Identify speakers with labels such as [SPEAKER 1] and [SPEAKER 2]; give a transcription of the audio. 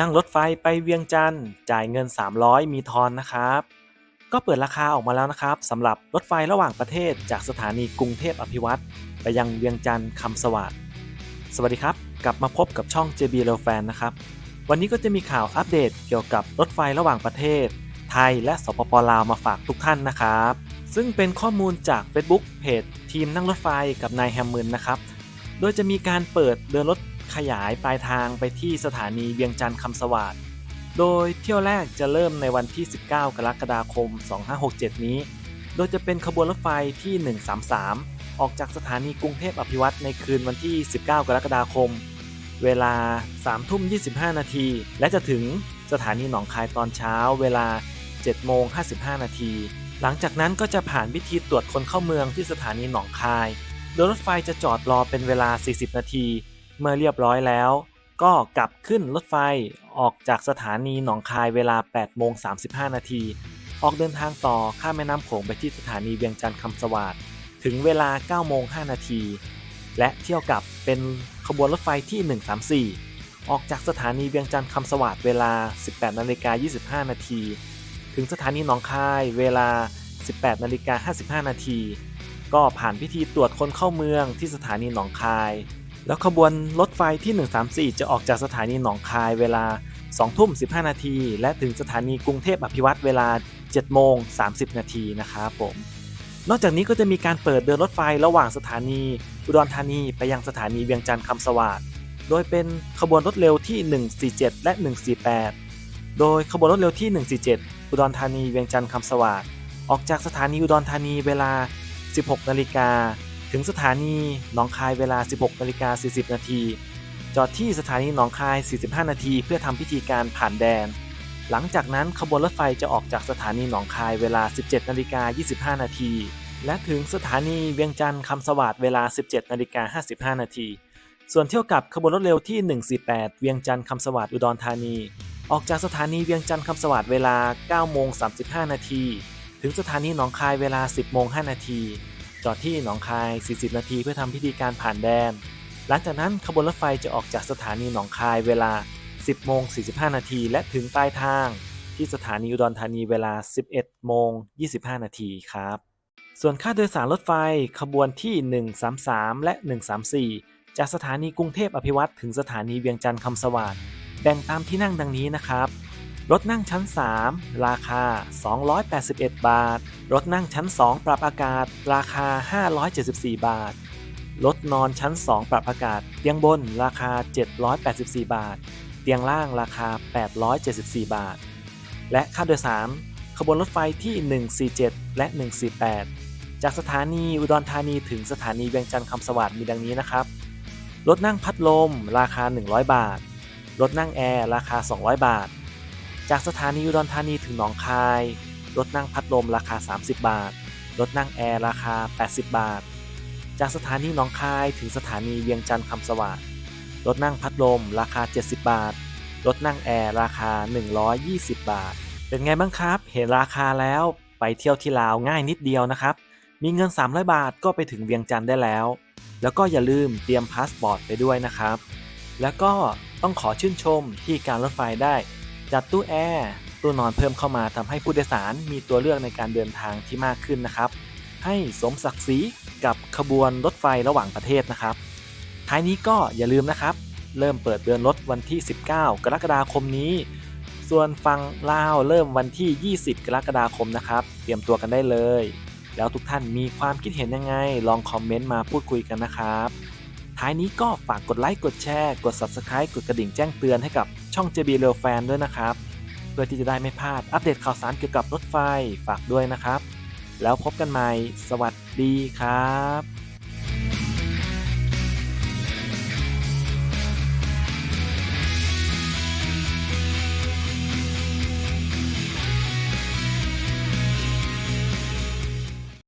[SPEAKER 1] นั่งรถไฟไปเวียงจันทร์จ่ายเงิน 300 มีทอนนะครับ ก็เปิดราคาออกมาแล้วนะครับสำหรับรถไฟระหว่างประเทศจากสถานีกรุงเทพอภิวัตรไปยังเวียงจันทร์คำสวัสดิ์สวัสดีครับ กลับมาพบกับช่อง JB r a i l Fan นะครับ วันนี้ก็จะมีข่าวอัปเดตเกี่ยวกับรถไฟระหว่างประเทศ ไทยและสปปลาวมาฝากทุกท่านนะครับ ซึ่งเป็นข้อมูลจาก Facebook เพจทีมนั่งรถไฟกับนายแฮมมืนนะครับ โดยจะมีการเปิดเดินรถ ขยายปลายทางไปที่สถานีเวียงจันทร์คำสวัสดิ์โดยเที่ยวแรกจะเริ่มในวันที่ 19 กรกฎาคม 2567 นี้ โดยจะเป็นขบวนรถไฟที่ 133 ออกจากสถานีกรุงเทพอภิวัตรในคืนวันที่ 19 กรกฎาคม เวลา 3 ทุ่ม 25 นาที และจะถึงสถานีหนองคายตอนเช้า เวลา 7 โมง 55 นาที หลังจากนั้นก็จะผ่านพิธีตรวจคนเข้าเมืองที่สถานีหนองคาย โดยรถไฟจะจอดรอเป็นเวลา 40 นาที เมื่อเรียบร้อยแล้ว ก็กลับขึ้นรถไฟออกจากสถานีหนองคายเวลา 8 โมง 35 นาที ออกเดินทางต่อข้ามแม่น้ำโขงไปที่สถานีเวียงจันทร์คำสวัสดิ์ถึงเวลา 9 โมง 5 นาที และเที่ยวกลับเป็นขบวนรถไฟที่ 134 ออกจากสถานีเวียงจันทร์คำสวัสดิ์เวลา 18 นาฬิกา 25 นาที ถึงสถานีหนองคายเวลา 18 นาฬิกา 55 นาที ก็ผ่านพิธีตรวจคนเข้าเมืองที่สถานีหนองคาย แล้วขบวนรถไฟที่ 134 จะออกจากสถานีหนองคายเวลา 2 ทุ่ม 15 นาที และถึงสถานีกรุงเทพอภิวัตรเวลา 7 โมง 30 นาทีนะครับผม นอกจากนี้ก็จะมีการเปิดเดินรถไฟระหว่างสถานีอุดรธานีไปยังสถานีเวียงจันทร์คำสวัสดิ์โดยเป็นขบวนรถเร็วที่ 147 และ 148 โดยขบวนรถเร็วที่ 147 อุดรธานีเวียงจันทร์คำสวัสดิ์ออกจากสถานีอุดรธานีเวลา 16 นาฬิกา ถึงสถานีหนองคายเวลา 16นาฬิกา40 นาที จอดที่สถานีหนองคาย 45 นาที เพื่อทำพิธีการผ่านแดน หลังจากนั้นขบวนรถไฟจะออกจากสถานีหนองคายเวลา 17นาฬิกา25 นาที และถึงสถานีเวียงจันทร์คำสวัสดิ์เวลา 17นาฬิกา55 นาที ส่วนเที่ยวกับขบวนรถเร็วที่ 148 เวียงจันทร์คำสวัสดิ์อุดรธานี ออกจากสถานีเวียงจันทร์คำสวัสดิ์เวลา9โมง35 นาที ถึงสถานีหนองคายเวลา 10โมง5นาที จอดที่หนองคาย 40 นาทีเพื่อทำพิธีการผ่านแดน หลังจากนั้นขบวนรถไฟจะออกจากสถานีหนองคายเวลา 10โมง45 นาทีและถึงปลายทาง ที่สถานีอุดรธานีเวลา 11โมง25 นาทีครับ ส่วนค่าโดยสารรถไฟขบวนที่ 133 และ 134 จากสถานีกรุงเทพอภิวัตรถึงสถานีเวียงจันทร์คำสวัสดิ์แบ่งตามที่นั่งดังนี้นะครับ รถนั่งชั้น 3 ราคา 281 บาท รถนั่งชั้น 2 ปรับอากาศ ราคา 574 บาท รถนอนชั้น 2 ปรับอากาศ เตียงบนราคา 784 บาท เตียงล่างราคา 874 บาท และค่าโดยสารขบวนรถไฟที่ 147 และ 148 จากสถานีอุดรธานีถึงสถานีเวียงจันทร์คำสวัสดิ์มีดังนี้นะครับ รถนั่งพัดลม ราคา 100 บาท รถนั่งแอร์ราคา 200 บาท จากสถานีอุดรธานีถึงหนองคาย รถนั่งพัดลมราคา 30 บาท รถนั่งแอร์ราคา 80 บาท จากสถานีหนองคายถึงสถานีเวียงจันทร์คำสวัสดิ์รถนั่งพัดลมราคา 70 บาท รถนั่งแอร์ราคา 120 บาท เป็นไงบ้างครับ เห็นราคาแล้วไปเที่ยวที่ลาวง่ายนิดเดียวนะครับ มีเงิน 300 บาทก็ไปถึงเวียงจันทร์ได้แล้ว แล้วก็อย่าลืมเตรียมพาสปอร์ตไปด้วยนะครับ แล้วก็ต้องขอชื่นชมที่การรถไฟได้ จัดตู้แอร์ตู้นอนเพิ่มเข้ามาทำให้ผู้โดยสารมีตัวเลือกในการเดินทางที่มากขึ้นนะครับ ให้สมศักดิ์ศรีกับขบวนรถไฟระหว่างประเทศนะครับ ท้ายนี้ก็อย่าลืมนะครับ เริ่มเปิดเดินรถวันที่ 19 กรกฎาคมนี้ ส่วนฟังลาวเริ่มวันที่ 20 กรกฎาคมนะครับ เตรียมตัวกันได้เลย แล้วทุกท่านมีความคิดเห็นยังไง ลองคอมเมนต์มาพูดคุยกันนะครับ ท้ายนี้ก็ฝากกดไลค์กดแชร์กด Subscribe กดกระดิ่งแจ้งเตือนให้กับช่อง JB r a i l Fan ด้วยนะครับ เพื่อที่จะได้ไม่พลาดอัปเดตข่าวสารเกี่ยวกับรถไฟฝากด้วยนะครับ แล้วพบกันใหม่ สวัสดีครับ